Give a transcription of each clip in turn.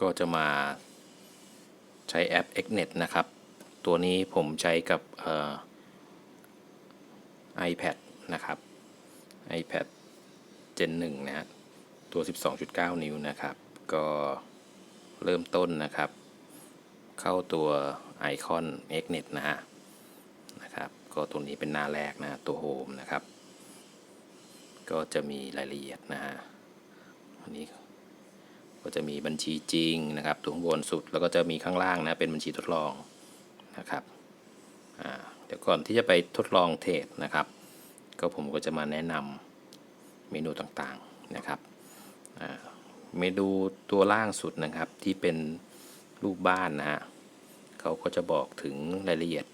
ก็จะมาใช้แอป Xnet นะครับ ตัวนี้ผมใช้กับ iPad นะครับ iPad Gen 1นะฮะตัว 12.9 นิ้วนะครับ ก็เริ่มต้นนะครับ เข้าตัวไอคอน Xnet นะฮะนะครับก็ตัวนี้เป็นหน้าแรกนะตัวโฮมนะครับ ก็จะมีรายละเอียดนะฮะอันนี้ ก็จะมีบัญชีจริงนะครับตรงบนสุดแล้วก็จะมีข้างล่างนะเป็นบัญชีทดลองนะครับเดี๋ยวก่อนที่จะไปทดลองเทรดนะครับ ก็ผมก็จะมาแนะนำเมนูต่างๆนะครับอ่าเมนูตัวล่างสุดนะครับที่เป็นรูปบ้านนะฮะเขาก็จะบอกถึงรายละเอียด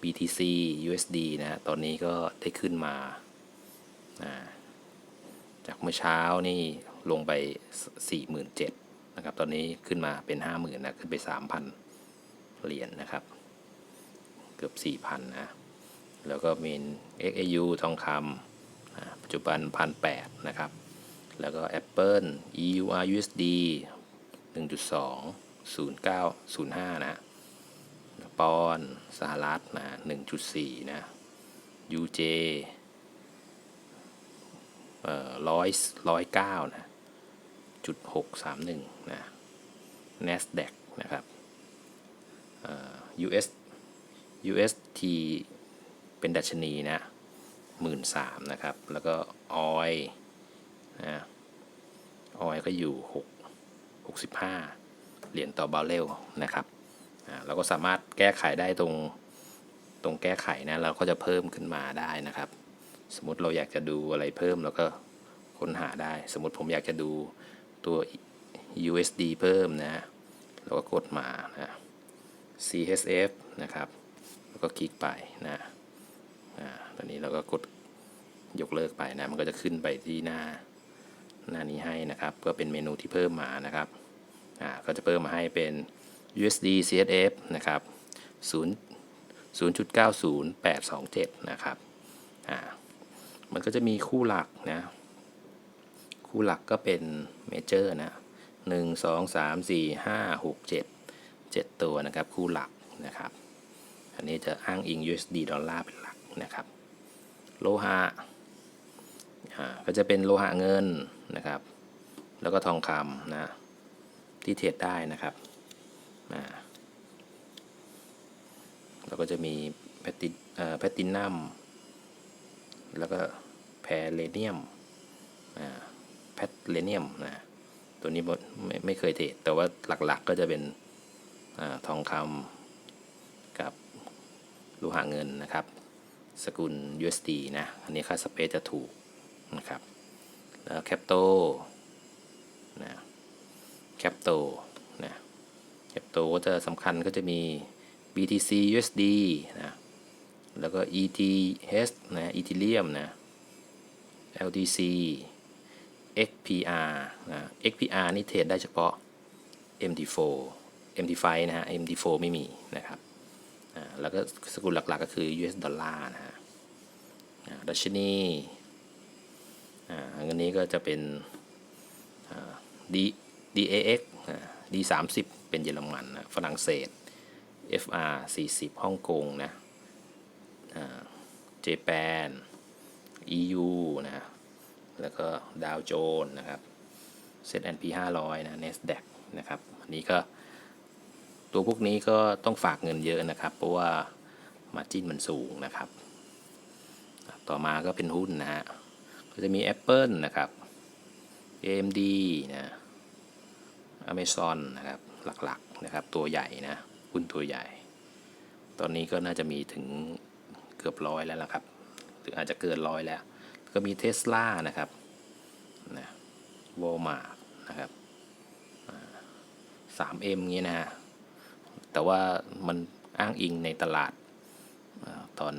BTC USD นะตอนนี้ก็ได้ขึ้นมา จากเมื่อเช้านี่ ลงไป 47,000นะครับ ตอนนี้ขึ้นมาเป็น 50,000นะ ขึ้นไป 3,000 เหรียญนนะครับ เกือบ 4,000 นะ แล้วก็มี XAU ทองคำปัจจุบัน 1,800 นะครับ แล้วก็ Apple EUR USD 1.2 0905 นะ ปอนสหรัฐนะ 1.4 นะ UJ เอ่อร้อยร้อยเก้านะ จุดหกสามหนึ่งนะ NASDAQ นะครับ US UST เป็นดัชนีนะหมื่นสามนะครับ แล้วก็ออยนะออยก็อยู่หกหกสิบห้าเหรียญต่อบาร์เรลนะครับเราก็สามารถแก้ไขได้ตรงตรงแก้ไขนะเราก็จะเพิ่มขึ้นมาได้นะครับ สมมติเราอยากจะดูอะไรเพิ่มเราก็ค้นหาได้ สมมติผมอยากจะดู ตัว USD เพิ่มนะเราก็กดมานะ CHF นะครับแล้วก็คลิกไปนะอ่าตอนนี้เราก็กดยกเลิกไปนะมันก็จะขึ้นไปที่หน้าหน้านี้ให้นะครับ ก็เป็นเมนูที่เพิ่มมานะครับอ่าก็จะเพิ่มมาให้เป็น USD CHF นะครับ0 0.90827 นะครับอ่ามันก็จะมีคู่หลักนะ คู่หลักก็เป็นเมเจอร์นะหนึ่งสองสามสี่ห้าหกเจ็ดเจ็ดตัวนะครับคู่หลักนะครับ อันนี้จะอ้างอิง USD ดอลลาร์เป็นหลักนะครับ โลหะอ่าก็จะเป็นโลหะเงินนะครับ แล้วก็ทองคำนะที่เทรดได้นะครับอ่าแล้วก็จะมีแพติแพตินัมแล้วก็แพเลเนียมอ่า แพทเลเนียมนะตัวนี้ไม่ไม่เคยเทรดแต่ว่าหลักๆก็จะเป็นอทองคำกับโลหะเงินนะครับ สกุล USD นะ อันนี้ค่าสเปซจะถูกนะครับ แล้วแคปโตนะแคปโตนะแคปโตก็จะสำคัญก็จะมี BTC USD นะแล้วก็ ETH นะ Ethereum นะ LTC XPR นะ XPR นี่เทรดได้เฉพาะ MT4 MT5 นะฮะ MT4 ไม่มีนะครับอ่าแล้วก็สกุลหลักๆก็คือ US ดอลลาร์นะฮะอ่าดัชนีอ่าอันนี้ก็จะเป็นอ่า D DAX อ่า D30 เป็นเยอรมันนะฝรั่งเศส FR 40ฮ่องกงนะเจแปน EU นะ แล้วก็ดาวโจนนะครับ Z&P 500 นะ NASDAQ นะครับ อันนี้ก็ตัวพวกนี้ก็ต้องฝากเงินเยอะนะครับ เพราะว่ามาจิ้นมันสูงนะครับ ต่อมาก็เป็นหุ้นนะฮะ ก็จะมี Apple นะครับ AMD นะ Amazon นะครับ หลักๆนะครับ ตัวใหญ่นะ หุ้นตัวใหญ่ ตอนนี้ก็น่าจะมีถึงเกือบร้อยแล้วละครับ หรืออาจจะเกินร้อยแล้ว ก็มีเทสลานะครับนะวอลมาร์นะครับสามเอ็มงี้นะฮะ แต่ว่ามันอ้างอิงในตลาดตอน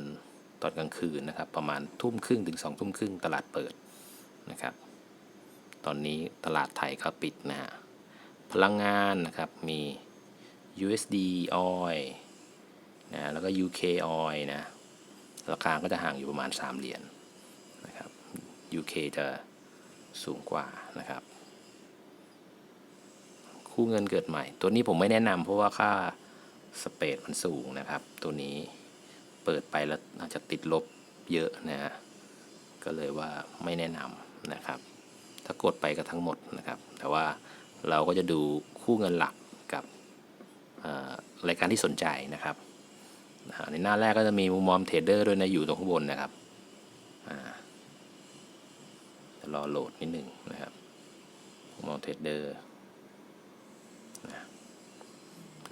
ตอนกลางคืนนะครับ ประมาณทุ่มครึ่งถึงสองทุ่มครึ่งตลาดเปิดนะครับ ตอนนี้ตลาดไทยก็ปิดนะฮะ พลังงานนะครับมี USD oil นะแล้วก็ UK oil นะ ราคาก็จะห่างอยู่ประมาณ 3 เหรียญน UK จะสูงกว่านะครับ คู่เงินเกิดใหม่ ตัวนี้ผมไม่แนะนำเพราะว่าค่าสเปดมันสูงนะครับ ตัวนี้เปิดไปแล้วอาจจะติดลบเยอะนะฮะก็เลยว่าไม่แนะนำนะครับ ถ้ากดไปก็ทั้งหมดนะครับ แต่ว่าเราก็จะดูคู่เงินหลักกับรายการที่สนใจนะครับ ในหน้าแรกก็จะมีมุมมองเทรดเดอร์ด้วยนะอยู่ตรงข้างบนนะครับ รอโหลดนิดหนึ่งนะครับมองเทรดเดอร์นะ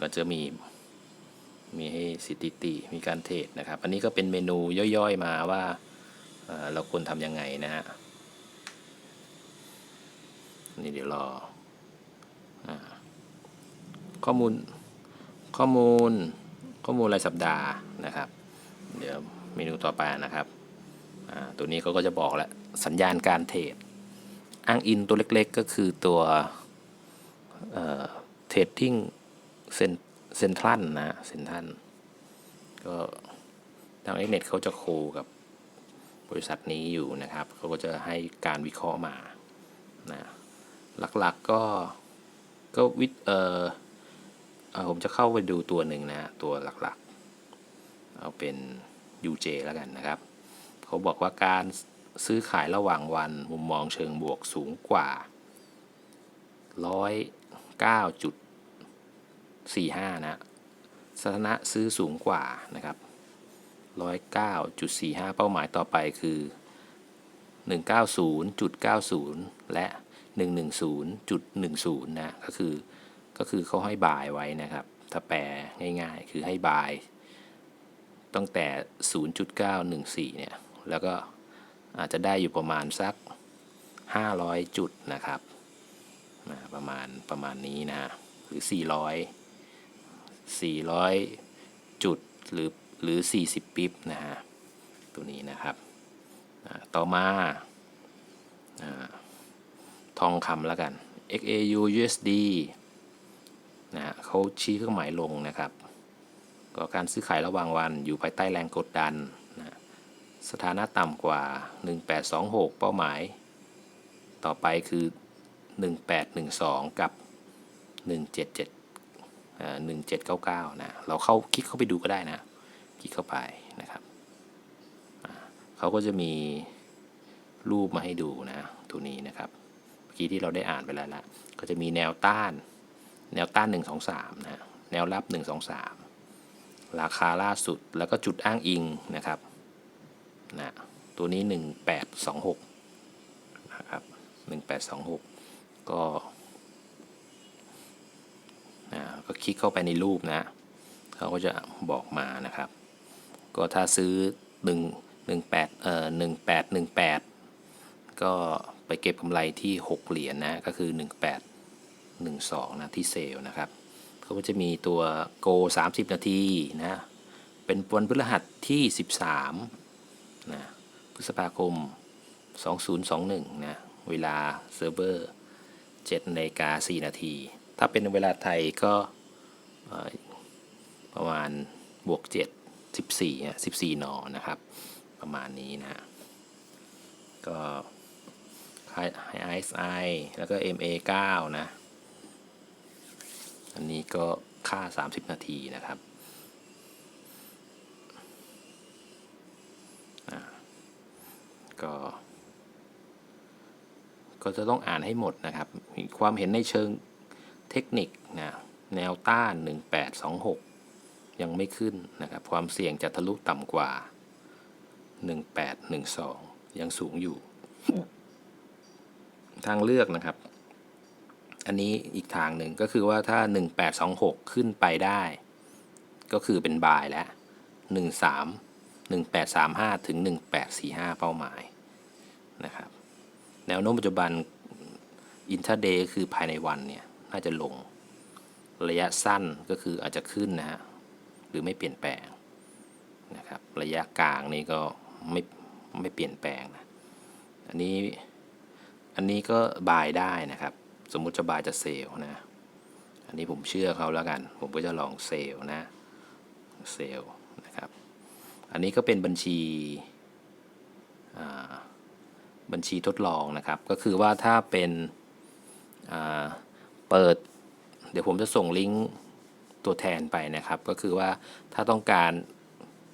ก็จะมีมีให้สถิติมีการเทรดนะครับ อันนี้ก็เป็นเมนูย่อยๆมาว่าเอ่อเราควรทำยังไงนะฮะนี่เดี๋ยวรออข้อมูลข้อมูลข้อมูลรายสัปดาห์นะครับ เดี๋ยวเมนูต่อไปนะครับตัวนี้เขาก็จะบอกแล้ว สัญญาณการเทรดอ้างอินตัวเล็กๆ ก็คือตัวเทรดดิ้งเซนเซนทรัลนะเซ็นทรัลก็ทางเอ็กเน็ตเขาจะโคกับบริษัทนี้อยู่นะครับเขาก็จะให้การวิเคราะห์มานะหลักๆก็ก็วิเอ่อเอ่อผมจะเข้าไปดูตัวหนึ่งนะ ตัวหลักๆ เอาเป็น UJ แล้วกันนะครับ เขาบอกว่าการ ซื้อขายระหว่างวันมุมมองเชิงบวกสูงกว่า 109.45 นะ สถานะซื้อสูงกว่านะครับ 109.45 เป้าหมายต่อไปคือ 190.90 และ 110.10 นะ ก็คือ ก็คือเขาให้บายไว้นะครับ ถ้าแปลง่ายๆ คือให้บายตั้งแต่ 0.914 เนี่ย แล้วก็ อาจจะได้อยู่ประมาณสัก 500 จุดนะครับประมาณประมาณนี้นะหรือ 400 400 จุดหรือหรือ 40 ปิ๊บนะฮะตัวนี้นะครับต่อมาอทองคำแล้วกัน XAU USD นะฮะเขาชี้เครื่องหมายลงนะครับ ก็การซื้อขายระหว่างวันอยู่ภายใต้แรงกดดัน สถานะต่ำกว่า 1826 เป้าหมาย ต่อไปคือ 1812 กับ 177เอ่อ1799 นะ เราเข้าคลิกเข้าไปดูก็ได้นะ คลิกเข้าไปนะครับ เขาก็จะมีรูปมาให้ดูนะ ตัวนี้นะครับ เมื่อกี้ที่เราได้อ่านไปแล้วละก็จะมีแนวต้าน แนวต้าน 1 2 3 นะ แนวรับ 1 2 3 ราคาล่าสุดแล้วก็จุดอ้างอิงนะครับ นะตัวนี้ 1826นะครับ1826 ก็นะก็คลิกเข้าไปในรูปนะเขาก็จะบอกมานะครับ ก็ถ้าซื้อ 1 18เอ่อ1818 ก็ไปเก็บกำไรที่ 6 เหรียญนะก็คือ 1812 นะที่เซลนะครับเขาก็จะมีตัวโก 30 นาทีนะเป็นวันพฤหัสที่ 13 นะพฤษภาคม 2021 นะ เวลาเซิร์ฟเวอร์7นาฬิกา4นาที ถ้าเป็นเวลาไทยก็ประมาณบวก 7 14อะ14 น นะครับ ประมาณนี้นะ ก็ ISI แล้วก็ MA9 นะ อันนี้ก็ค่า 30 นาทีนะครับอ่า ก็ ก็จะต้องอ่านให้หมดนะครับ มีความเห็นในเชิงเทคนิคนะแนวต้าน 1826 ยังไม่ขึ้นนะครับ ความเสี่ยงจะทะลุต่ำกว่า 1812 ยังสูงอยู่ ทางเลือกนะครับ อันนี้อีกทางหนึ่งก็คือว่าถ้า 1826 ขึ้นไปได้ ก็คือเป็นบายแล้ว 13 1835 ถึง 1845 เป้าหมายนะครับแนวโน้มปัจจุบันอินท r เดย์คือภายในวันเนี่ยน่าจะลงระยะสั้นก็คืออาจจะขึ้นนะฮะหรือไม่เปลี่ยนแปลงนะครับระยะกลางนี่ก็ไม่ไม่เปลี่ยนแปลงนะอันนี้อันนี้ก็บายได้นะครับ สมมุติจะบายจะเซลนะอันนี้ผมเชื่อเขาแล้วกัน ผมก็จะลองเซลนะเซล อันนี้ก็เป็นบัญชีบัญชีทดลองนะครับ ก็คือว่าถ้าเป็นเปิด เดี๋ยวผมจะส่งลิงก์ตัวแทนไปนะครับ ก็คือว่าถ้าต้องการ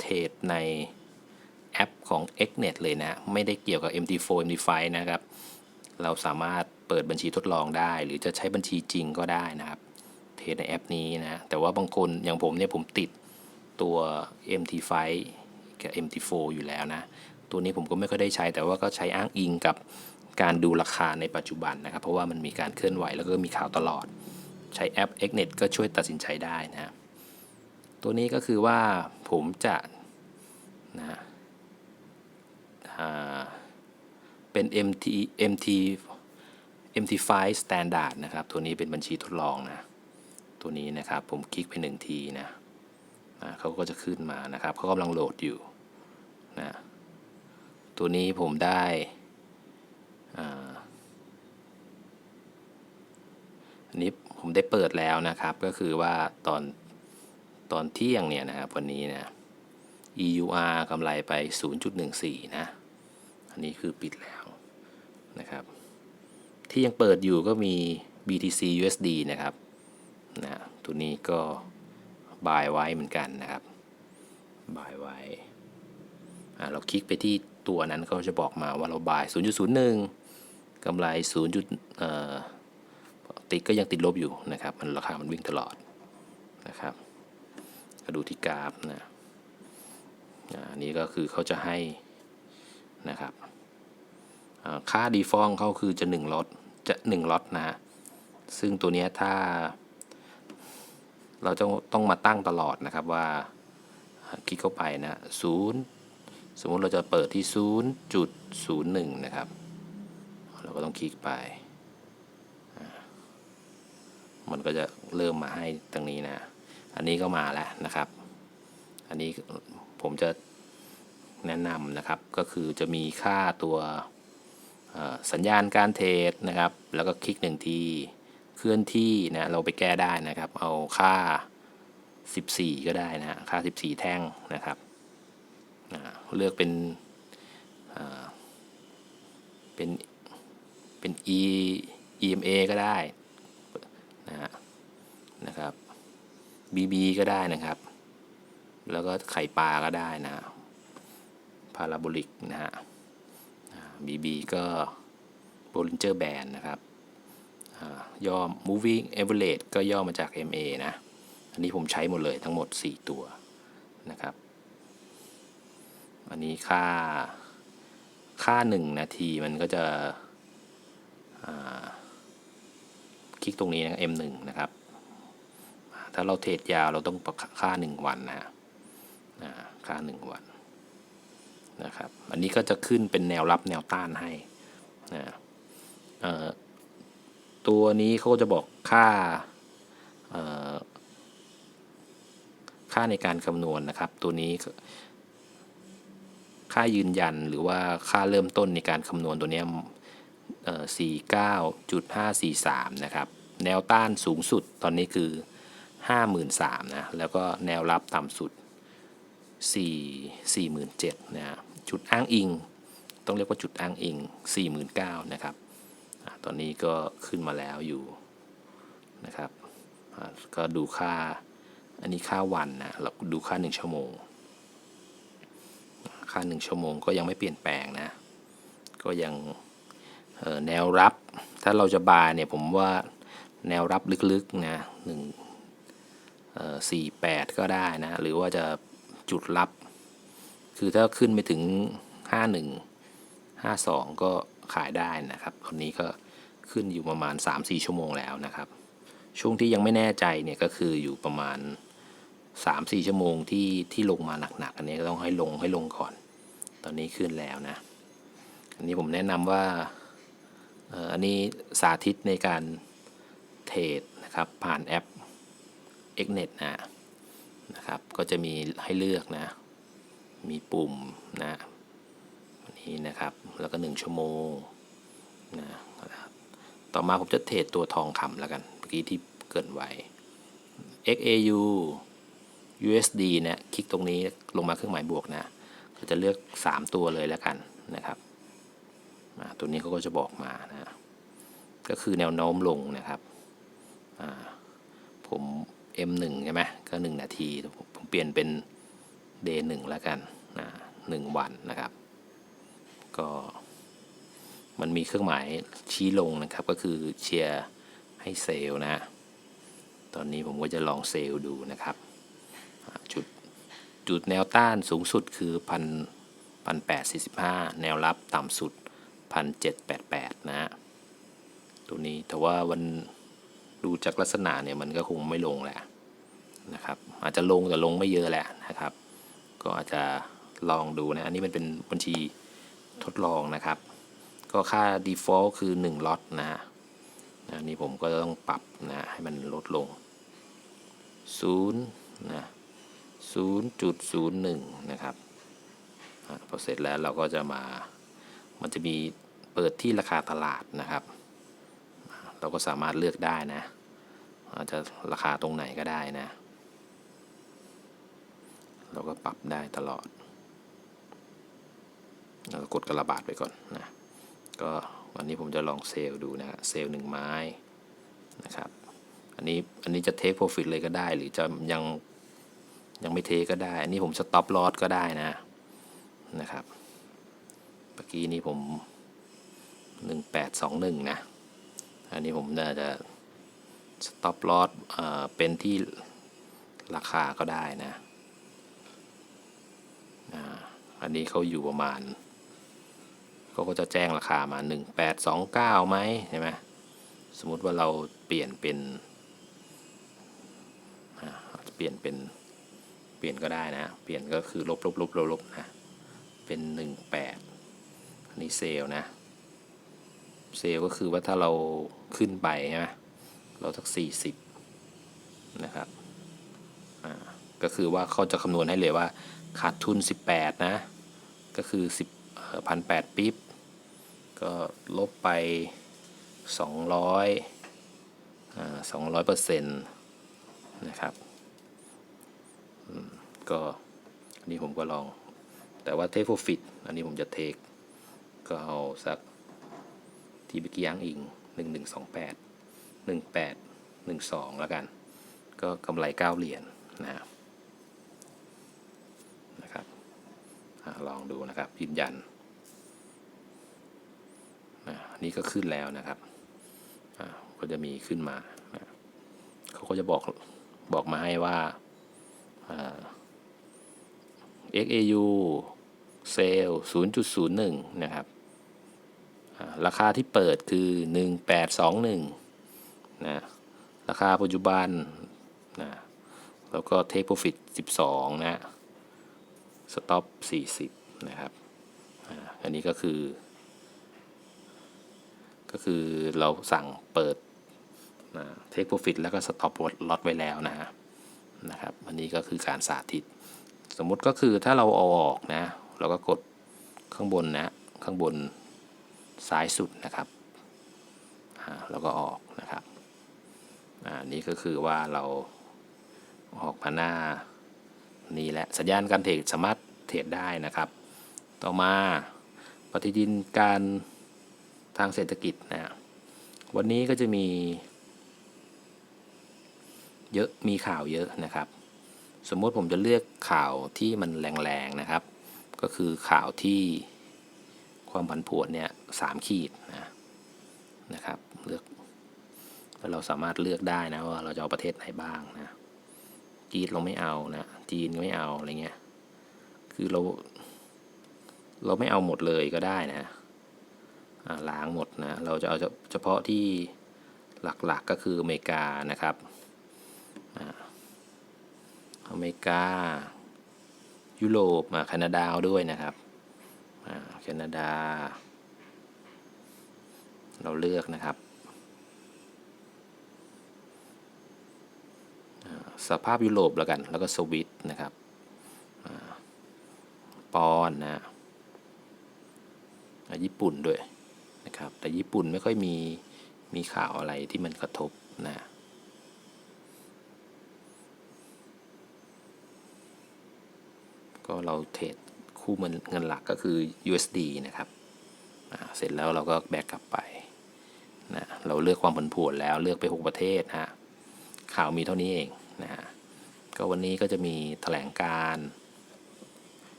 เทรดในแอปของ Xnet เลยนะ ไม่ได้เกี่ยวกับ MT4 MT5 นะครับ เราสามารถเปิดบัญชีทดลองได้ หรือจะใช้บัญชีจริงก็ได้นะครับ เทรดในแอปนี้นะ แต่ว่าบางคนอย่างผมเนี่ยผมติดตัว MT5 กับ MT4 อยู่แล้วนะ ตัวนี้ผมก็ไม่ค่อยได้ใช้แต่ว่าก็ใช้อ้างอิงกับการดูราคาในปัจจุบันนะครับ เพราะว่ามันมีการเคลื่อนไหวแล้วก็มีข่าวตลอด ใช้แอป Xnet ก็ช่วยตัดสินใจได้นะตัวนี้ก็คือว่าผมจะนะอ่าเป็น MT MT MT5 Standard นะครับ ตัวนี้เป็นบัญชีทดลองนะ ตัวนี้นะครับผมคลิกไปหนึ่งทีนะนะเขาก็จะขึ้นมานะครับเขากำลังโหลดอยู่ นะตัวนี้ผมได้อันนี้ผมได้เปิดแล้วนะครับ ก็คือว่าตอนตอนเที่ยงเนี่ยนะครับวันนี้นะ EUR กำไรไป 0.14 นะ อันนี้คือปิดแล้วนะครับ ที่ยังเปิดอยู่ก็มี BTC USD นะครับนะตัวนี้ก็บายไว้เหมือนกันนะครับบายไว้ เราคลิกไปที่ตัวนั้นก็จะบอกมาว่าเราบ่าย 0.01กำไร 0. ติดก็ยังติดลบอยู่นะครับ มันราคามันวิ่งตลอดนะครับก็ดูที่กราฟนะอันนี้ก็คือเขาจะให้นะครับค่าดีฟองเขาคือจะ1ล็อตจะ1ล็อตนะฮะซึ่งตัวนี้ถ้า เราจะต้องมาตั้งตลอดนะครับว่าคลิกเข้าไปนะศูนย์ สมมติเราจะเปิดที่ 0.01 นะครับ เราก็ต้องคลิกไป มันก็จะเริ่มมาให้ตรงนี้นะ อันนี้ก็มาแล้วนะครับ อันนี้ผมจะแนะนำนะครับ ก็คือจะมีค่าตัวสัญญาณการเทรดนะครับ แล้วก็คลิกหนึ่งที เคลื่อนที่นะ เราไปแก้ได้นะครับ เอาค่า 14 ก็ได้นะ ค่า 14 แท่งนะครับ เลือกเป็นเป็นเป็น e EMA ก็ได้นะนะครับ BB ก็ได้นะครับ แล้วก็ไข่ปลาก็ได้นะพาราโบลิกนะฮะ BB ก็ Bollinger Band นะครับย่อ Moving Average ก็ย่อมาจาก MA นะ อันนี้ผมใช้หมดเลยทั้งหมด 4 ตัวนะครับ อันนี้ค่าค่า 1 นาทีมันก็จะคลิกตรงนี้นะ M1 นะครับ ถ้าเราเทรดยาวเราต้องค่า 1 วันนะค่า 1 วันนะครับ อันนี้ก็จะขึ้นเป็นแนวรับแนวต้านให้นะตัวนี้เขาก็จะบอกค่าค่าในการคำนวณนะครับ ตัวนี้ ค่ายืนยันหรือว่าค่าเริ่มต้นในการคำนวณตัวนี้49.543 นะครับ แนวต้านสูงสุดตอนนี้คือ 53,000นะ แล้วก็แนวรับต่ำสุด 4 47,000นะจุดอ้างอิง ต้องเรียกว่าจุดอ้างอิง 49,000นะครับตอนนี้ก็ขึ้นมาแล้วอยู่นะครับ ก็ดูค่า อันนี้ค่าวันนะ เราดูค่า 1 ชั่วโมง ค่า 1 ชั่วโมงก็ยังไม่เปลี่ยนแปลงนะ ก็ยังแนวรับ ถ้าเราจะบายเนี่ยผมว่าแนวรับลึกๆนะหนึ่งสี่แปดก็ได้นะ หรือว่าจะจุดรับ คือถ้าขึ้นไปถึงห้าหนึ่งห้าสองก็ขายได้นะครับคนนี้ก็ขึ้นอยู่ประมาณ 3-4 ชั่วโมงแล้วนะครับ ช่วงที่ยังไม่แน่ใจเนี่ยก็คืออยู่ประมาณ 3-4 ชั่วโมงที่ที่ลงมาหนักๆอันนี้ก็ต้องให้ลงให้ลงก่อน ตอนนี้ขึ้นแล้วนะ อันนี้ผมแนะนำว่าอันนี้สาธิตในการเทรดนะครับ ผ่านแอป Xnet นะนะครับ ก็จะมีให้เลือกนะ มีปุ่มนะอันนี้นะครับ แล้วก็ 1 ชั่วโมงนะครับ ต่อมาผมจะเทรดตัวทองคำแล้วกัน เมื่อกี้ที่เกินไว้ XAU USD นี่ยคลิกตรงนี้ลงมาเครื่องหมายบวกนะ เราจะเลือก 3 ตัวเลยแล้วกันนะครับตัวนี้เขาก็จะบอกมานะก็คือแนวโน้มลงนะครับผม M1 ใช่ไหมก็ 1 นาที ผมเปลี่ยนเป็น Day 1แล้วกันนะหนึ่งวันนะครับ ก็มันมีเครื่องหมายชี้ลงนะครับ ก็คือเชียร์ให้เซลล์นะ ตอนนี้ผมก็จะลองเซลล์ดูนะครับ จุดแนวต้านสูงสุดคือพันพันแปดสี่สิบห้าแนวรับต่ำสุดพันเจ็ดแปดแปดนะฮะตัวนี้แต่ว่าวันดูจากลักษณะเนี่ยมันก็คงไม่ลงแหละนะครับ อาจจะลงแต่ลงไม่เยอะแหละนะครับ ก็อาจจะลองดูนะอันนี้มันเป็นบัญชีทดลองนะครับ ก็ค่า default คือ1ล็อตนะฮะอันนี้ผมก็ต้องปรับนะให้มันลดลง0นะ 0.01 นะครับพอเสร็จแล้วเราก็จะมา มันจะมีเปิดที่ราคาตลาดนะครับ เราก็สามารถเลือกได้นะ อาจจะราคาตรงไหนก็ได้นะ เราก็ปรับได้ตลอด เราก็กดกระบาดไปก่อนนะ ก็วันนี้ผมจะลองเซลล์ดูนะฮะเซลล์หนึ่งไม้นะครับ อันนี้อันนี้จะเทคโปรฟิตเลยก็ได้ หรือจะยัง ยังไม่เทก็ได้ อันนี้ผมสต็อปลอสก็ได้นะนะครับเมื่อกี้นี้ผม 1821 นะ อันนี้ผมน่าจะสต็อปลอสเป็นที่ราคาก็ได้นะอันนี้เขาอยู่ประมาณเขาก็จะแจ้งราคามา 1829ไหมใช่ไหมสมมติว่าเราเปลี่ยนเป็นอ่าเปลี่ยนเป็น เปลี่ยนก็ได้นะ เปลี่ยนก็คือลบลบลบลบลบนะ เป็น 18อันนี้เซลนะ เซลก็คือว่าถ้าเราขึ้นไปใช่ไหมเราสัก 40 นะครับ อ่า ก็คือว่าเขาจะคำนวณให้เลยว่าขาดทุน 18 นะ ก็คือ 10พันแปดปิ๊บ ก็ลบไป 200 อ่า200เปอร์เซ็นต์นะครับ ก็อันนี้ผมก็ลอง แต่ว่าเทคโปรฟิตอันนี้ผมจะเทค ก็เอาสักที่เมื่อกี้อ้างอิง 1128 18 12 แล้วกัน ก็กำไร 9 เหรียญนะครับนะครับอลองดูนะครับ ยืนยันนนี้ก็ขึ้นแล้วนะครับ ก็จะมีขึ้นมานะเขาก็จะบอกบอกมาให้ว่า XAU เซลล์0.01 นะครับ ราคาที่เปิดคือ 1821 นะ ราคาปัจจุบันนะ แล้วก็ Take Profit 12 นะ Stop 40 นะครับอันนี้ก็คือ ก็คือเราสั่งเปิดนะ Take Profit แล้วก็ Stop Loss ไว้แล้วนะฮะ นะครับอันนี้ก็คือการสาธิต สมมุติก็คือถ้าเราเอาออกนะ เราก็กดข้างบนนะ ข้างบนซ้ายสุดนะครับแล้วก็ออกนะครับอ่านี่ก็คือว่าเราออกมาหน้านี้แหละสัญญาณการเทรดสามารถเทรดได้นะครับ ต่อมาปฏิทินการทางเศรษฐกิจนะวันนี้ก็จะมี เยอะมีข่าวเยอะนะครับ สมมติผมจะเลือกข่าวที่มันแรงๆนะครับ ก็คือข่าวที่ความผันผวนเนี่ยสามขีดนะนะครับเลือกแล้วเราสามารถเลือกได้นะว่าเราจะเอาประเทศไหนบ้างนะจีนเราไม่เอานะจีนก็ไม่เอาอะไรเงี้ยคือเรา เราไม่เอาหมดเลยก็ได้นะอ่าล้างหมดนะเราจะเอาเฉพาะที่หลักๆกก็คืออเมริกานะครับ อเมริกา ยุโรปแคนาดาด้วยนะครับแคนาดา เราเลือกนะครับ สภาพยุโรปแล้วกัน แล้วก็สวิตนะครับอปอนนะญี่ปุ่นด้วยนะครับ แต่ญี่ปุ่นไม่ค่อยมีมีข่าวอะไรที่มันกระทบนะ ก็เราเทรดคู่เงินหลักก็คือ USD นะครับเสร็จแล้วเราก็แบกกลับไปนะเราเลือกความผันผวนแล้วเลือกไป 6 ประเทศนะฮะข่าวมีเท่านี้เองนะฮะก็วันนี้ก็จะมีแถลงการ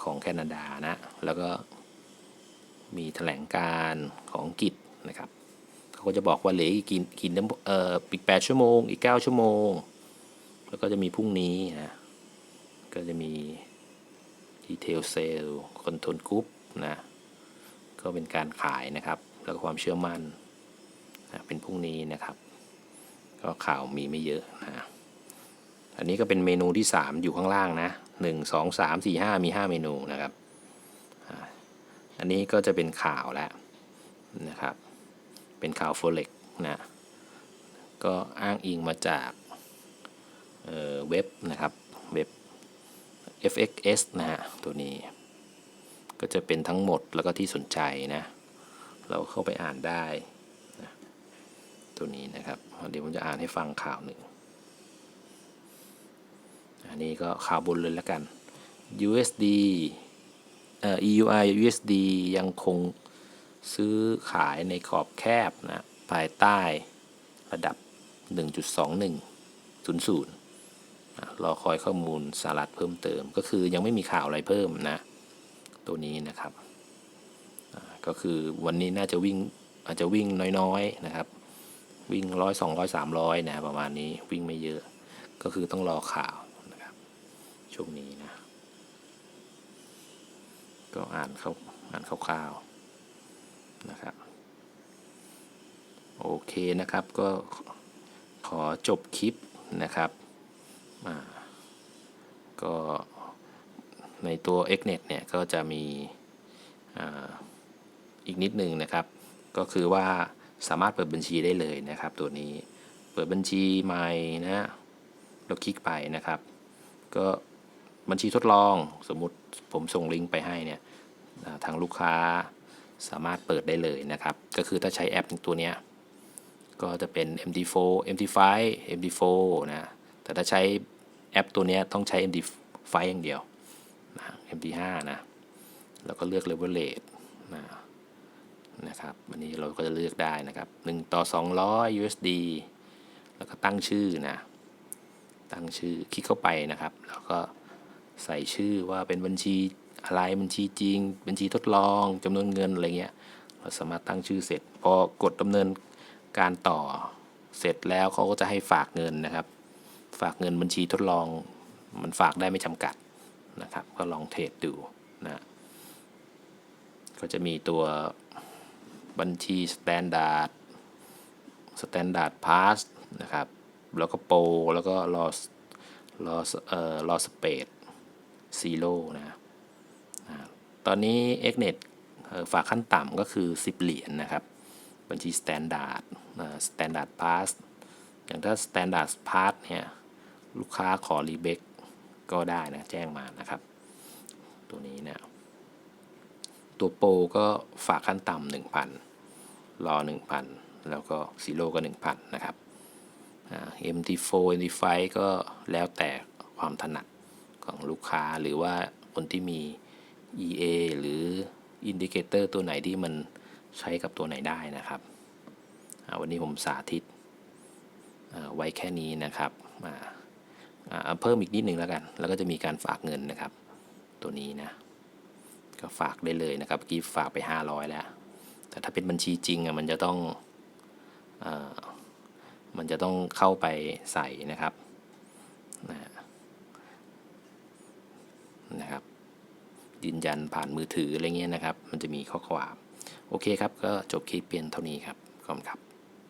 ของแคนาดานะ แล้วก็มีแถลงการของอังกฤษนะครับเขาก็จะบอกว่าเหลืออีกกี่กี่น้ำเอ่ออีกแปดชั่วโมง อีกเก้าชั่วโมง แล้วก็จะมีพรุ่งนี้นะก็จะมี ดีเทลเซลคอนโทรลกรุ๊ปนะก็เป็นการขายนะครับ แล้วก็ความเชื่อมั่นนะเป็นพรุ่งนี้นะครับ ก็ข่าวมีไม่เยอะนะอันนี้ก็เป็นเมนูที่ 3 อยู่ข้างล่างนะ 1 2 3 4 5 มี 5 เมนูนะครับ อันนี้ก็จะเป็นข่าวแล้วนะครับ เป็นข่าวโฟเล็กนะก็อ้างอิงมาจากเเว็บนะครับเว็บ FXS นะฮะตัวนี้ ก็จะเป็นทั้งหมดแล้วก็ที่สนใจนะ เราเข้าไปอ่านได้นะตัวนี้นะครับ เดี๋ยวผมจะอ่านให้ฟังข่าวหนึ่ง อันนี้ก็ข่าวบนเลยแล้วกัน USD เอ่อ EUR USD ยังคงซื้อขายในขอบแคบนะ ภายใต้ระดับ 1.2100 รอคอยข้อมูลสหรัฐเพิ่มเติม ก็คือยังไม่มีข่าวอะไรเพิ่มนะ ตัวนี้นะครับก็คือวันนี้น่าจะวิ่งอาจจะวิ่งน้อยๆนะครับ วิ่งร้อยสองร้อยสามร้อยนะประมาณนี้วิ่งไม่เยอะ ก็คือต้องรอข่าวนะครับช่วงนี้นะ ก็อ่านเขาอ่านคร่าวๆนะครับโอเคนะครับก็ขอจบคลิปนะครับ ก็ในตัว Xnet เนี่ยก็จะมีอ,อีกนิดนึงนะครับ ก็คือว่าสามารถเปิดบัญชีได้เลยนะครับ ตัวนี้เปิดบัญชีใหม่นะเราคลิกไปนะครับ ก็บัญชีทดลองสมมุติผมส่งลิงก์ไปให้เนี่ยทางลูกค้าสามารถเปิดได้เลยนะครับ ก็คือถ้าใช้แอปตัวนี้ก็จะเป็น MD4 MD5 MD4 นะ แต่ถ้าใช้แอปตัวนี้ต้องใช้ MD5 อย่างเดียวนะ MD5 นะ แล้วก็เลือก leverage นะนะครับวันนี้เราก็จะเลือกได้นะครับ 1 ต่อ 200 USD แล้วก็ตั้งชื่อนะ ตั้งชื่อคลิกเข้าไปนะครับ แล้วก็ใส่ชื่อว่าเป็นบัญชีอะไรบัญชีจริง บัญชีทดลองจำนวนเงินอะไรเงี้ยเราสามารถตั้งชื่อเสร็จ พอกดดำเนินการต่อเสร็จแล้วเขาก็จะให้ฝากเงินนะครับ ฝากเงินบัญชีทดลอง มันฝากได้ไม่จำกัดนะครับ ก็ลองเทรดดูนะ ก็จะมีตัวบัญชี Standard Standard Pass นะครับ แล้วก็โปรแล้วก็รอรอเอ่อรอสเปดซีโร่นะอ่าตอนนี้ Xnet เอ่อฝากขั้นต่ำก็คือ 10 เหรียญนะครับ บัญชี Standard Standard Pass อย่างถ้า Standard Pass เนี่ย ลูกค้าขอรีเบคก็ได้นะแจ้งมานะครับ ตัวนี้นี่ยตัวโปรก็ฝากขั้นต่ำหนึ่งพันรอหนึ่งพันแล้วก็ซีโร่ก็หนึ่งพันนะครับ MT4 MT5 ก็แล้วแต่ความถนัดของลูกค้าหรือว่าคนที่มี EA หรืออินดิเคเตอร์ตัวไหนที่มันใช้กับตัวไหนได้นะครับ วันนี้ผมสาธิตไว้แค่นี้นะครับอ่าอ่า เอาเพิ่มอีกนิดหนึ่งแล้วกัน แล้วก็จะมีการฝากเงินนะครับ ตัวนี้นะ ก็ฝากได้เลยนะครับเมื่อกี้ฝากไป 500 แล้ว แต่ถ้าเป็นบัญชีจริงอะมันจะต้องออมันจะต้องเข้าไปใส่นะครับนะนะครับยืนยันผ่านมือถืออะไรเงี้ยนะครับ มันจะมีข้อความ โอเคครับ ก็จบคลิปเพียงเท่านี้ครับ ขอบคุณครับ